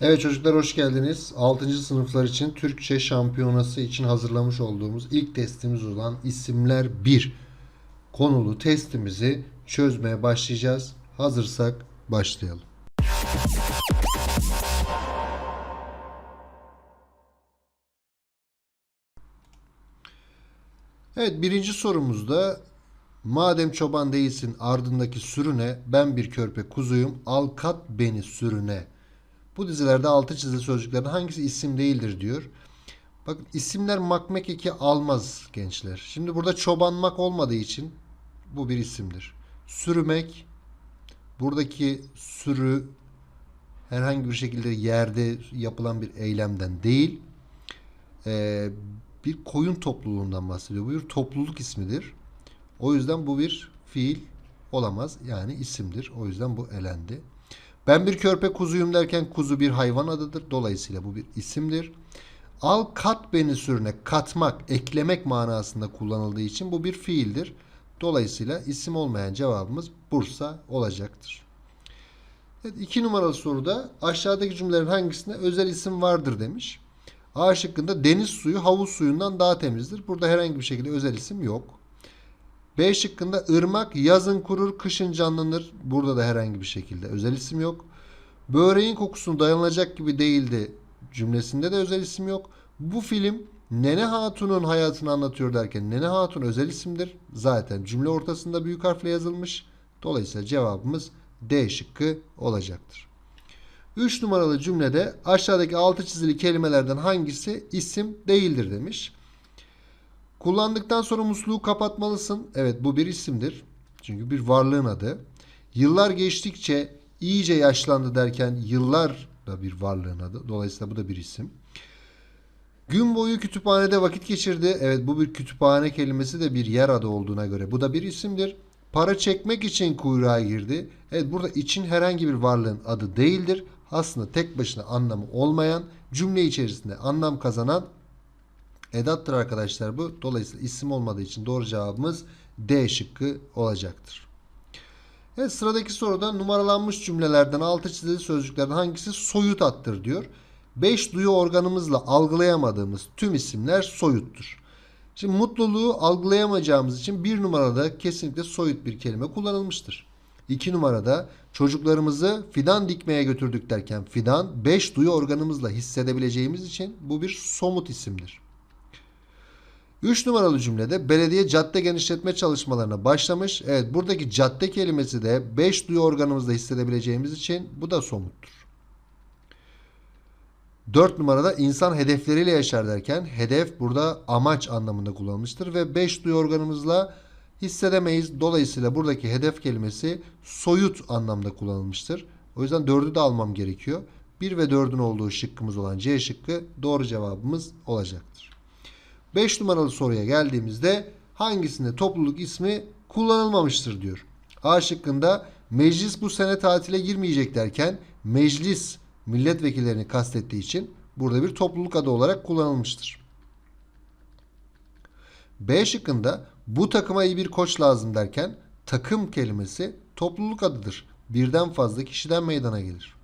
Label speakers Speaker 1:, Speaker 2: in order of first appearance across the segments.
Speaker 1: Evet çocuklar hoş geldiniz. 6. sınıflar için Türkçe şampiyonası için hazırlamış olduğumuz ilk testimiz olan isimler 1 konulu testimizi çözmeye başlayacağız. Hazırsak başlayalım. Evet birinci sorumuzda madem çoban değilsin ardındaki sürüne ben bir körpe kuzuyum al kat beni sürüne. Bu dizilerde altı çizili sözcüklerden hangisi isim değildir diyor. Bak isimler makmek eki almaz gençler. Şimdi burada çobanmak olmadığı için bu bir isimdir. Sürümek buradaki sürü herhangi bir şekilde yerde yapılan bir eylemden değil ee, bir koyun topluluğundan bahsediyor. Bu bir topluluk ismidir. O yüzden bu bir fiil olamaz. Yani isimdir. O yüzden bu elendi. Ben bir körpe kuzuyum derken kuzu bir hayvan adıdır. Dolayısıyla bu bir isimdir. Al kat beni sürüne katmak, eklemek manasında kullanıldığı için bu bir fiildir. Dolayısıyla isim olmayan cevabımız Bursa olacaktır. Evet, iki numaralı soruda aşağıdaki cümlelerin hangisinde özel isim vardır demiş. A şıkkında deniz suyu havuz suyundan daha temizdir. Burada herhangi bir şekilde özel isim yok. B şıkkında ırmak yazın kurur, kışın canlanır. Burada da herhangi bir şekilde özel isim yok. Böreğin kokusunu dayanılacak gibi değildi cümlesinde de özel isim yok. Bu film Nene Hatun'un hayatını anlatıyor derken Nene Hatun özel isimdir. Zaten cümle ortasında büyük harfle yazılmış. Dolayısıyla cevabımız D şıkkı olacaktır. 3 numaralı cümlede aşağıdaki altı çizili kelimelerden hangisi isim değildir demiş. Kullandıktan sonra musluğu kapatmalısın. Evet bu bir isimdir. Çünkü bir varlığın adı. Yıllar geçtikçe iyice yaşlandı derken yıllar da bir varlığın adı. Dolayısıyla bu da bir isim. Gün boyu kütüphanede vakit geçirdi. Evet bu bir kütüphane kelimesi de bir yer adı olduğuna göre bu da bir isimdir. Para çekmek için kuyruğa girdi. Evet burada için herhangi bir varlığın adı değildir. Aslında tek başına anlamı olmayan cümle içerisinde anlam kazanan edattır arkadaşlar bu. Dolayısıyla isim olmadığı için doğru cevabımız D şıkkı olacaktır. Evet sıradaki soruda numaralanmış cümlelerden altı çizili sözcüklerden hangisi soyut attır diyor. Beş duyu organımızla algılayamadığımız tüm isimler soyuttur. Şimdi mutluluğu algılayamayacağımız için bir numarada kesinlikle soyut bir kelime kullanılmıştır. İki numarada çocuklarımızı fidan dikmeye götürdük derken fidan beş duyu organımızla hissedebileceğimiz için bu bir somut isimdir. 3 numaralı cümlede belediye cadde genişletme çalışmalarına başlamış. Evet buradaki cadde kelimesi de 5 duyu organımızda hissedebileceğimiz için bu da somuttur. 4 numarada insan hedefleriyle yaşar derken hedef burada amaç anlamında kullanılmıştır ve 5 duyu organımızla hissedemeyiz. Dolayısıyla buradaki hedef kelimesi soyut anlamda kullanılmıştır. O yüzden 4'ü de almam gerekiyor. 1 ve 4'ün olduğu şıkkımız olan C şıkkı doğru cevabımız olacaktır. 5 numaralı soruya geldiğimizde hangisinde topluluk ismi kullanılmamıştır diyor. A şıkkında meclis bu sene tatile girmeyecek derken meclis milletvekillerini kastettiği için burada bir topluluk adı olarak kullanılmıştır. B şıkkında bu takıma iyi bir koç lazım derken takım kelimesi topluluk adıdır. Birden fazla kişiden meydana gelir.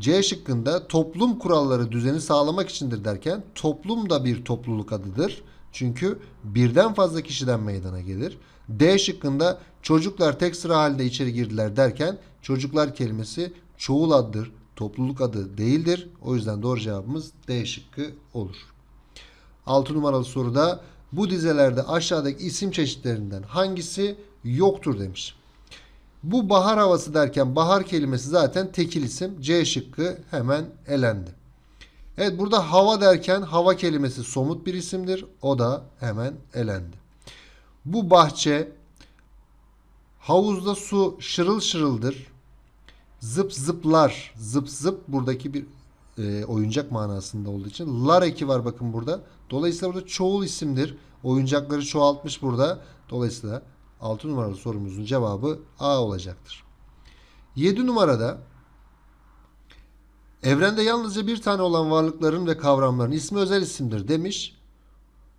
Speaker 1: C şıkkında toplum kuralları düzeni sağlamak içindir derken toplum da bir topluluk adıdır. Çünkü birden fazla kişiden meydana gelir. D şıkkında çocuklar tek sıra halinde içeri girdiler derken çocuklar kelimesi çoğul adıdır. Topluluk adı değildir. O yüzden doğru cevabımız D şıkkı olur. 6 numaralı soruda bu dizelerde aşağıdaki isim çeşitlerinden hangisi yoktur demiş. Bu bahar havası derken bahar kelimesi zaten tekil isim. C şıkkı hemen elendi. Evet burada hava derken hava kelimesi somut bir isimdir. O da hemen elendi. Bu bahçe havuzda su şırıl şırıldır. Zıp zıplar. Zıp zıp buradaki bir e, oyuncak manasında olduğu için. Lar eki var bakın burada. Dolayısıyla burada çoğul isimdir. Oyuncakları çoğaltmış burada. Dolayısıyla 6 numaralı sorumuzun cevabı A olacaktır. 7 numarada evrende yalnızca bir tane olan varlıkların ve kavramların ismi özel isimdir demiş.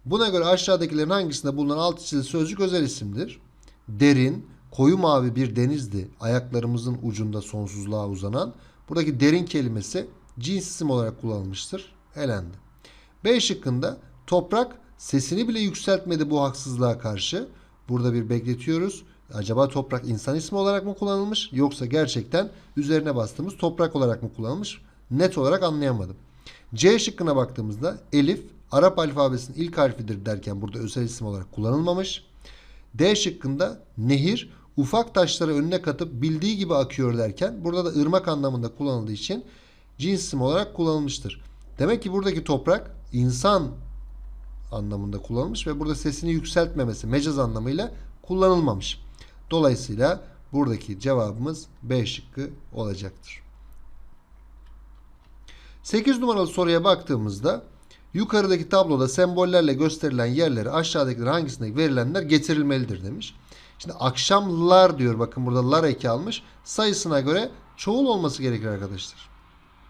Speaker 1: Buna göre aşağıdakilerin hangisinde bulunan alt çizili sözcük özel isimdir? Derin, koyu mavi bir denizdi. Ayaklarımızın ucunda sonsuzluğa uzanan. Buradaki derin kelimesi cins isim olarak kullanılmıştır. Elendi. B şıkkında toprak sesini bile yükseltmedi bu haksızlığa karşı. Burada bir bekletiyoruz. Acaba toprak insan ismi olarak mı kullanılmış yoksa gerçekten üzerine bastığımız toprak olarak mı kullanılmış? Net olarak anlayamadım. C şıkkına baktığımızda elif Arap alfabesinin ilk harfidir derken burada özel isim olarak kullanılmamış. D şıkkında nehir ufak taşları önüne katıp bildiği gibi akıyor derken burada da ırmak anlamında kullanıldığı için cins isim olarak kullanılmıştır. Demek ki buradaki toprak insan anlamında kullanılmış ve burada sesini yükseltmemesi mecaz anlamıyla kullanılmamış. Dolayısıyla buradaki cevabımız B şıkkı olacaktır. 8 numaralı soruya baktığımızda yukarıdaki tabloda sembollerle gösterilen yerlere aşağıdakiler hangisinde verilenler getirilmelidir demiş. Şimdi akşamlar diyor bakın burada lar eki almış. Sayısına göre çoğul olması gerekir arkadaşlar.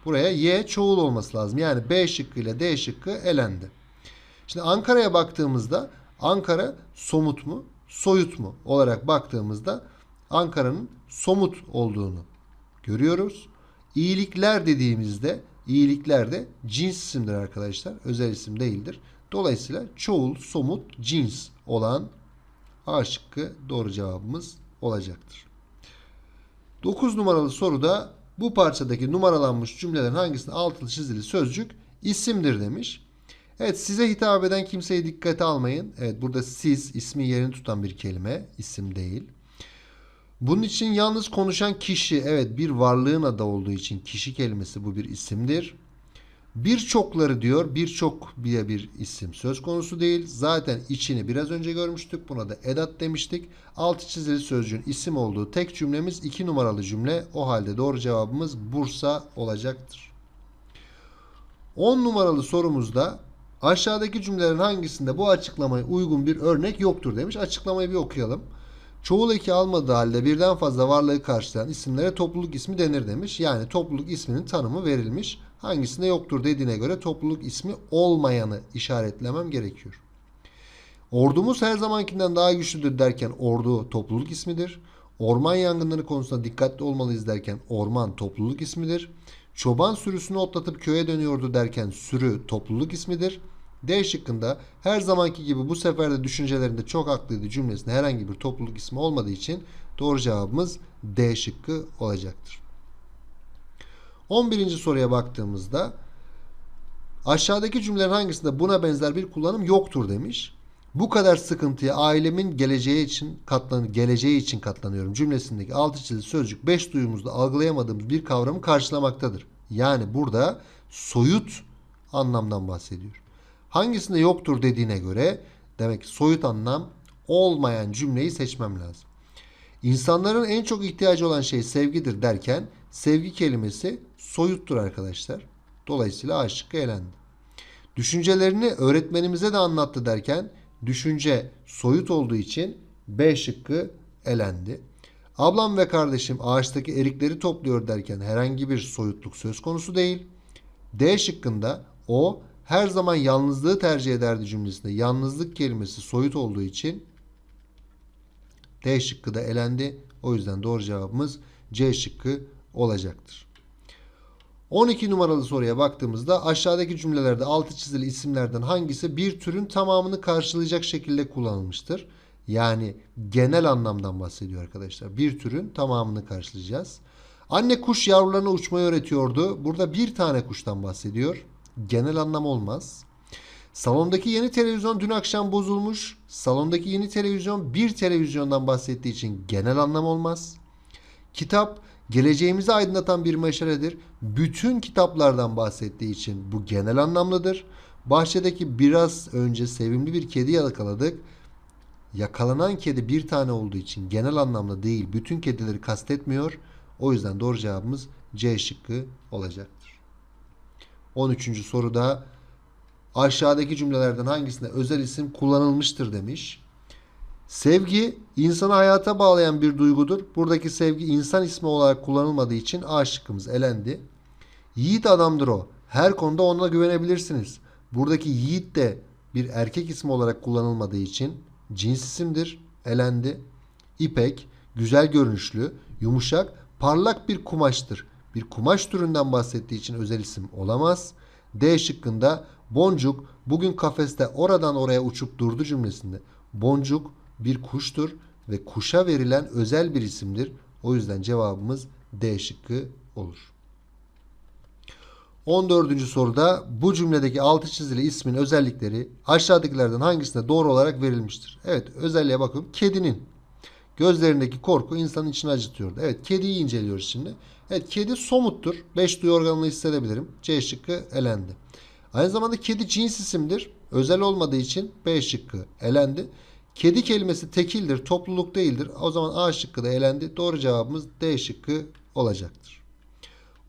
Speaker 1: Buraya y çoğul olması lazım. Yani B şıkkı ile D şıkkı elendi. Şimdi Ankara'ya baktığımızda Ankara somut mu, soyut mu olarak baktığımızda Ankara'nın somut olduğunu görüyoruz. İyilikler dediğimizde iyilikler de cins isimdir arkadaşlar. Özel isim değildir. Dolayısıyla çoğul, somut, cins olan A şıkkı doğru cevabımız olacaktır. 9 numaralı soruda bu parçadaki numaralanmış cümlelerin hangisinde altılı çizili sözcük isimdir demiş. Evet size hitap eden kimseyi dikkate almayın. Evet burada siz ismi yerini tutan bir kelime, isim değil. Bunun için yalnız konuşan kişi, evet bir varlığın adı olduğu için kişi kelimesi bu bir isimdir. Birçokları diyor, birçok diye bir isim söz konusu değil. Zaten içini biraz önce görmüştük. Buna da edat demiştik. Altı çizili sözcüğün isim olduğu tek cümlemiz iki numaralı cümle. O halde doğru cevabımız Bursa olacaktır. 10 numaralı sorumuzda aşağıdaki cümlelerin hangisinde bu açıklamaya uygun bir örnek yoktur demiş. Açıklamayı bir okuyalım. Çoğul eki almadığı halde birden fazla varlığı karşılayan isimlere topluluk ismi denir demiş. Yani topluluk isminin tanımı verilmiş. Hangisinde yoktur dediğine göre topluluk ismi olmayanı işaretlemem gerekiyor. Ordumuz her zamankinden daha güçlüdür derken ordu topluluk ismidir. Orman yangınları konusunda dikkatli olmalıyız derken orman topluluk ismidir. Çoban sürüsünü otlatıp köye dönüyordu derken sürü topluluk ismidir. D şıkkında her zamanki gibi bu sefer de düşüncelerinde çok haklıydı cümlesinde herhangi bir topluluk ismi olmadığı için doğru cevabımız D şıkkı olacaktır. 11. soruya baktığımızda aşağıdaki cümlelerin hangisinde buna benzer bir kullanım yoktur demiş. Bu kadar sıkıntıya ailemin geleceği için katlan geleceği için katlanıyorum cümlesindeki altı çizili sözcük beş duyumuzda algılayamadığımız bir kavramı karşılamaktadır. Yani burada soyut anlamdan bahsediyor. Hangisinde yoktur dediğine göre demek ki soyut anlam olmayan cümleyi seçmem lazım. İnsanların en çok ihtiyacı olan şey sevgidir derken sevgi kelimesi soyuttur arkadaşlar. Dolayısıyla A şıkkı elendi. Düşüncelerini öğretmenimize de anlattı derken düşünce soyut olduğu için B şıkkı elendi. Ablam ve kardeşim ağaçtaki erikleri topluyor derken herhangi bir soyutluk söz konusu değil. D şıkkında o her zaman yalnızlığı tercih ederdi cümlesinde yalnızlık kelimesi soyut olduğu için D şıkkı da elendi. O yüzden doğru cevabımız C şıkkı olacaktır. 12 numaralı soruya baktığımızda aşağıdaki cümlelerde altı çizili isimlerden hangisi bir türün tamamını karşılayacak şekilde kullanılmıştır? Yani genel anlamdan bahsediyor arkadaşlar. Bir türün tamamını karşılayacağız. Anne kuş yavrularına uçmayı öğretiyordu. Burada bir tane kuştan bahsediyor. Genel anlam olmaz. Salondaki yeni televizyon dün akşam bozulmuş. Salondaki yeni televizyon bir televizyondan bahsettiği için genel anlam olmaz. Kitap geleceğimizi aydınlatan bir meşaledir. Bütün kitaplardan bahsettiği için bu genel anlamlıdır. Bahçedeki biraz önce sevimli bir kedi yakaladık. Yakalanan kedi bir tane olduğu için genel anlamda değil bütün kedileri kastetmiyor. O yüzden doğru cevabımız C şıkkı olacaktır. 13. soruda aşağıdaki cümlelerden hangisinde özel isim kullanılmıştır demiş. Sevgi insanı hayata bağlayan bir duygudur. Buradaki sevgi insan ismi olarak kullanılmadığı için A şıkkımız elendi. Yiğit adamdır o. Her konuda ona güvenebilirsiniz. Buradaki yiğit de bir erkek ismi olarak kullanılmadığı için cins isimdir. Elendi. İpek güzel görünüşlü, yumuşak, parlak bir kumaştır. Bir kumaş türünden bahsettiği için özel isim olamaz. D şıkkında boncuk bugün kafeste oradan oraya uçup durdu cümlesinde. Boncuk bir kuştur ve kuşa verilen özel bir isimdir. O yüzden cevabımız D şıkkı olur. 14. soruda bu cümledeki altı çizili ismin özellikleri aşağıdakilerden hangisinde doğru olarak verilmiştir? Evet özelliğe bakın. Kedinin gözlerindeki korku insanın içini acıtıyordu. Evet kediyi inceliyoruz şimdi. Evet kedi somuttur. Beş duyu organını hissedebilirim. C şıkkı elendi. Aynı zamanda kedi cins isimdir. Özel olmadığı için B şıkkı elendi. Kedi kelimesi tekildir, topluluk değildir. O zaman A şıkkı da elendi. Doğru cevabımız D şıkkı olacaktır.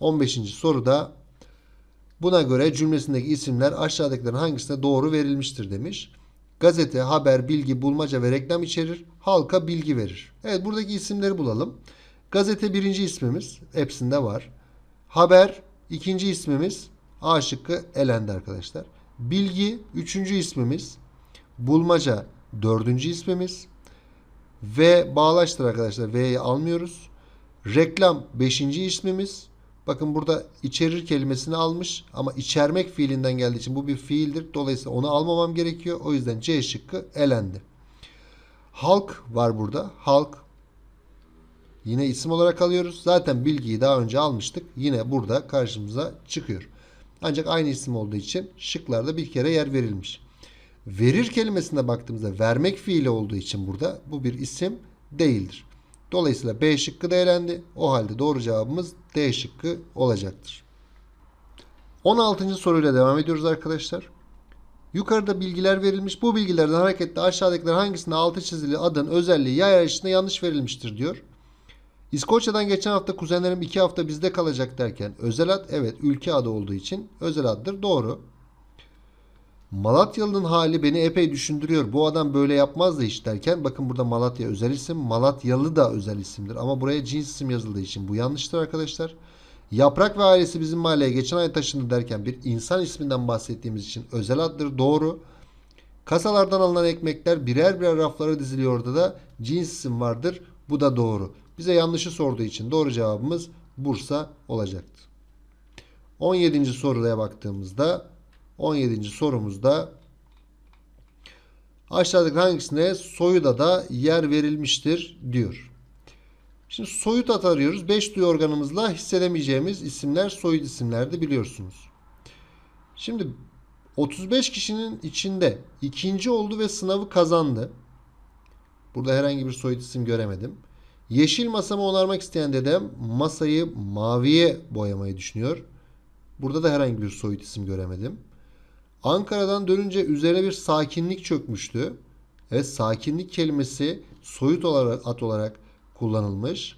Speaker 1: 15. soruda buna göre cümlesindeki isimler aşağıdakilerin hangisine doğru verilmiştir demiş. Gazete, haber, bilgi, bulmaca ve reklam içerir. Halka bilgi verir. Evet buradaki isimleri bulalım. Gazete birinci ismimiz. Hepsinde var. Haber ikinci ismimiz. A şıkkı elendi arkadaşlar. Bilgi üçüncü ismimiz. Bulmaca dördüncü ismimiz. V bağlaştır arkadaşlar. V'yi almıyoruz. Reklam beşinci ismimiz. Bakın burada içerir kelimesini almış ama içermek fiilinden geldiği için bu bir fiildir. Dolayısıyla onu almamam gerekiyor. O yüzden C şıkkı elendi. Halk var burada. Halk yine isim olarak alıyoruz. Zaten bilgiyi daha önce almıştık. Yine burada karşımıza çıkıyor. Ancak aynı isim olduğu için şıklarda bir kere yer verilmiş. Verir kelimesine baktığımızda vermek fiili olduğu için burada bu bir isim değildir. Dolayısıyla B şıkkı da elendi. O halde doğru cevabımız D şıkkı olacaktır. 16. soruyla devam ediyoruz arkadaşlar. Yukarıda bilgiler verilmiş. Bu bilgilerden hareketle aşağıdakiler hangisinde altı çizili adın özelliği yay arayışında yanlış verilmiştir diyor. İskoçya'dan geçen hafta kuzenlerim iki hafta bizde kalacak derken özel ad evet ülke adı olduğu için özel addır. Doğru. Malatyalı'nın hali beni epey düşündürüyor. Bu adam böyle yapmazdı hiç derken bakın burada Malatya özel isim. Malatyalı da özel isimdir. Ama buraya cins isim yazıldığı için bu yanlıştır arkadaşlar. Yaprak ve ailesi bizim mahalleye geçen ay taşındı derken bir insan isminden bahsettiğimiz için özel addır. Doğru. Kasalardan alınan ekmekler birer birer raflara diziliyordu da cins isim vardır. Bu da doğru. Bize yanlışı sorduğu için doğru cevabımız Bursa olacaktı. 17. soruya baktığımızda 17. sorumuzda aşağıdaki hangisine soyuda da yer verilmiştir diyor. Şimdi soyut at arıyoruz. 5 duyu organımızla hissedemeyeceğimiz isimler soyut isimlerdi biliyorsunuz. Şimdi 35 kişinin içinde ikinci oldu ve sınavı kazandı. Burada herhangi bir soyut isim göremedim. Yeşil masamı onarmak isteyen dedem masayı maviye boyamayı düşünüyor. Burada da herhangi bir soyut isim göremedim. Ankara'dan dönünce üzerine bir sakinlik çökmüştü. Evet sakinlik kelimesi soyut olarak at olarak kullanılmış.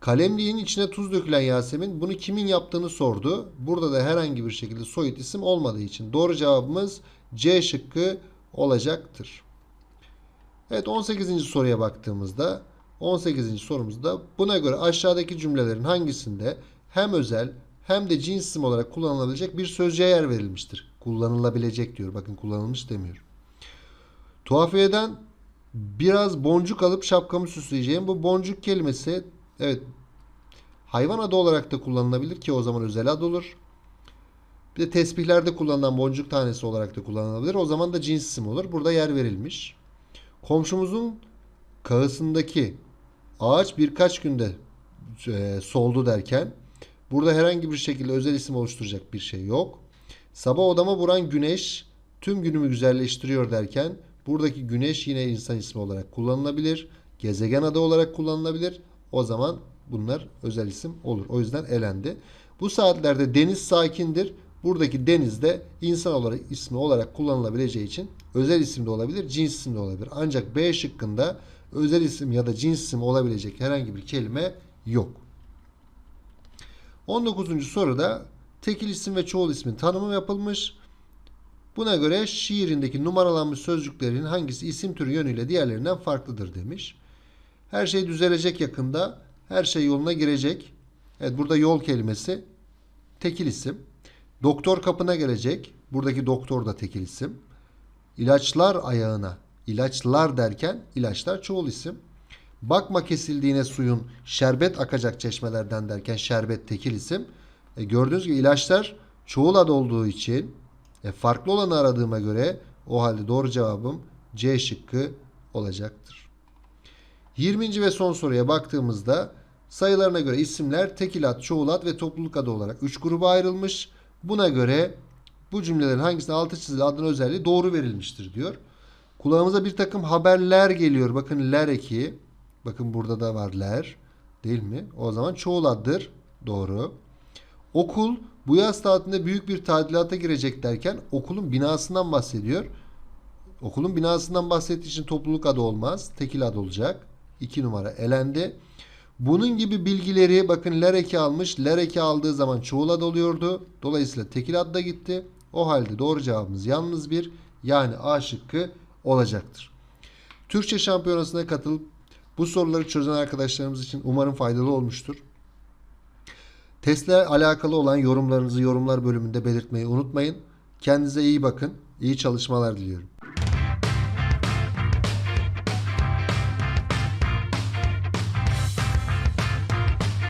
Speaker 1: Kalemliğin içine tuz dökülen Yasemin bunu kimin yaptığını sordu. Burada da herhangi bir şekilde soyut isim olmadığı için doğru cevabımız C şıkkı olacaktır. Evet 18. soruya baktığımızda 18. sorumuzda buna göre aşağıdaki cümlelerin hangisinde hem özel hem de cins isim olarak kullanılabilecek bir sözcüğe yer verilmiştir. Kullanılabilecek diyor. Bakın kullanılmış demiyor. Tuhafiyeden biraz boncuk alıp şapkamı süsleyeceğim. Bu boncuk kelimesi evet hayvan adı olarak da kullanılabilir ki o zaman özel ad olur. Bir de tesbihlerde kullanılan boncuk tanesi olarak da kullanılabilir. O zaman da cins isim olur. Burada yer verilmiş. Komşumuzun kağısındaki ağaç birkaç günde e, soldu derken burada herhangi bir şekilde özel isim oluşturacak bir şey yok. Sabah odama vuran güneş tüm günümü güzelleştiriyor derken buradaki güneş yine insan ismi olarak kullanılabilir. Gezegen adı olarak kullanılabilir. O zaman bunlar özel isim olur. O yüzden elendi. Bu saatlerde deniz sakindir. Buradaki deniz de insan olarak ismi olarak kullanılabileceği için özel isim de olabilir, cins isim de olabilir. Ancak B şıkkında özel isim ya da cins isim olabilecek herhangi bir kelime yok. 19. soruda tekil isim ve çoğul ismin tanımı yapılmış. Buna göre şiirindeki numaralanmış sözcüklerin hangisi isim türü yönüyle diğerlerinden farklıdır demiş. Her şey düzelecek yakında. Her şey yoluna girecek. Evet burada yol kelimesi tekil isim. Doktor kapına gelecek. Buradaki doktor da tekil isim. İlaçlar ayağına. İlaçlar derken ilaçlar çoğul isim. Bakma kesildiğine suyun şerbet akacak çeşmelerden derken şerbet tekil isim. E, gördüğünüz gibi ilaçlar çoğul ad olduğu için e, farklı olanı aradığıma göre o halde doğru cevabım C şıkkı olacaktır. 20. ve son soruya baktığımızda sayılarına göre isimler tekil ad, çoğul ad ve topluluk adı olarak 3 gruba ayrılmış. Buna göre bu cümlelerin hangisinde altı çizili adın özelliği doğru verilmiştir diyor. Kulağımıza bir takım haberler geliyor. Bakın ler eki. Bakın burada da var ler. Değil mi? O zaman çoğul addır. Doğru. Okul bu yaz tatilinde büyük bir tadilata girecek derken okulun binasından bahsediyor. Okulun binasından bahsettiği için topluluk adı olmaz. Tekil adı olacak. 2 numara elendi. Bunun gibi bilgileri bakın ler eki almış. Ler eki aldığı zaman çoğul ad oluyordu. Dolayısıyla tekil ad da gitti. O halde doğru cevabımız yalnız bir yani A şıkkı olacaktır. Türkçe şampiyonasına katılıp bu soruları çözen arkadaşlarımız için umarım faydalı olmuştur. Testle alakalı olan yorumlarınızı yorumlar bölümünde belirtmeyi unutmayın. Kendinize iyi bakın. İyi çalışmalar diliyorum.